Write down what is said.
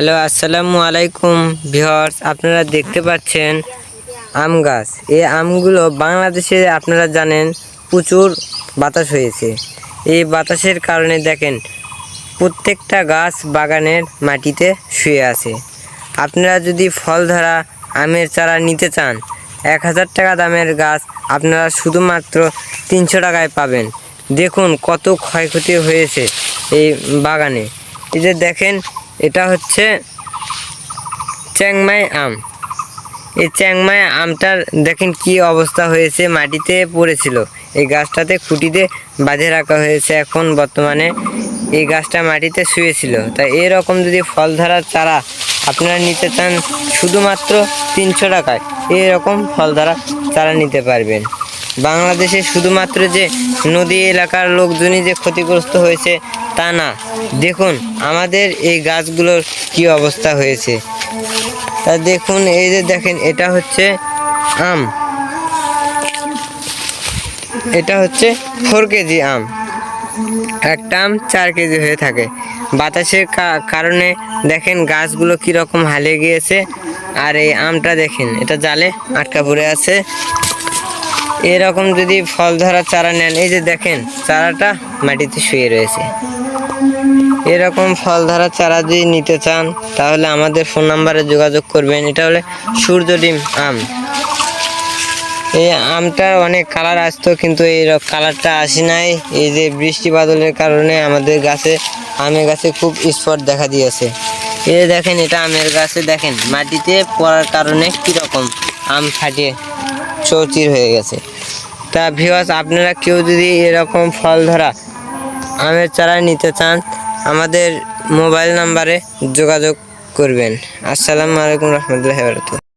Hello, আসসালামু আলাইকুম viewers, আপনারা দেখতে পাচ্ছেন আম গাছ। এই আমগুলো বাংলাদেশে আপনারা জানেন প্রচুর বাতাস হয়েছে। এই বাতাসের কারণে দেখেন, প্রত্যেকটা গাছ বাগানের মাটিতে শুয়ে আছে। আপনারা যদি ফল ধরা আমের চারা নিতে চান, এক হাজার টাকা দামের গাছ আপনারা শুধুমাত্র তিনশো টাকায় পাবেন। দেখুন কত ক্ষয়ক্ষতি হয়েছে এই বাগানে। এই যে দেখেন এটা হচ্ছে চ্যাংমাই আম। এই চ্যাংমাই আমটার দেখেন কি অবস্থা হয়েছে, মাটিতে পড়েছিল। এই গাছটাতে খুঁটিতে বাঁধে রাখা হয়েছে, এখন বর্তমানে এই গাছটা মাটিতে শুয়েছিল। তাই এরকম যদি ফল ধরার চারা আপনারা নিতে চান, শুধুমাত্র তিনশো টাকায় এরকম ফল ধরা চারা নিতে পারবেন। বাংলাদেশে শুধুমাত্র যে নদী এলাকার লোকজনই যে ক্ষতিগ্রস্ত হয়েছে, তা না। দেখুন, আমাদের এই গাছগুলোর কি অবস্থা হয়েছে। তা দেখুন, এই যে দেখেন, এটা হচ্ছে আম। এটা হচ্ছে ফোর কেজি আম। একটা আম চার কেজি হয়ে থাকে। বাতাসের কারণে দেখেন গাছগুলো কীরকম হালে গিয়েছে। আর এই আমটা দেখেন, এটা জালে আটকা পড়ে আছে। এরকম যদি ফল ধরার চারা নেন, এই যে দেখেন, চারাটা মাটিতে শুয়ে রয়েছে। এরকম ফল ধরার চারা যদি নিতে চান, তাহলে আমাদের ফোন নাম্বারে যোগাযোগ করবেন। এটা হলে সূর্য ডিম আম। এই আমটার অনেক কালার আসতো, কিন্তু এই কালারটা আসে নাই। এই যে বৃষ্টি বাদলের কারণে আমাদের গাছে, আমের গাছে খুব স্পট দেখা দিয়েছে। এই দেখেন, এটা আমের গাছে দেখেন, মাটিতে পড়ার কারণে কীরকম আম ফাটিয়ে চৌচির হয়ে গেছে। তা ভিওয়াস আপনারা কেউ যদি এরকম ফল ধরা আমের চারা নিতে চান, আমাদের মোবাইল নাম্বারে যোগাযোগ করবেন। আসসালামু আলাইকুম রহমতুল্লাহ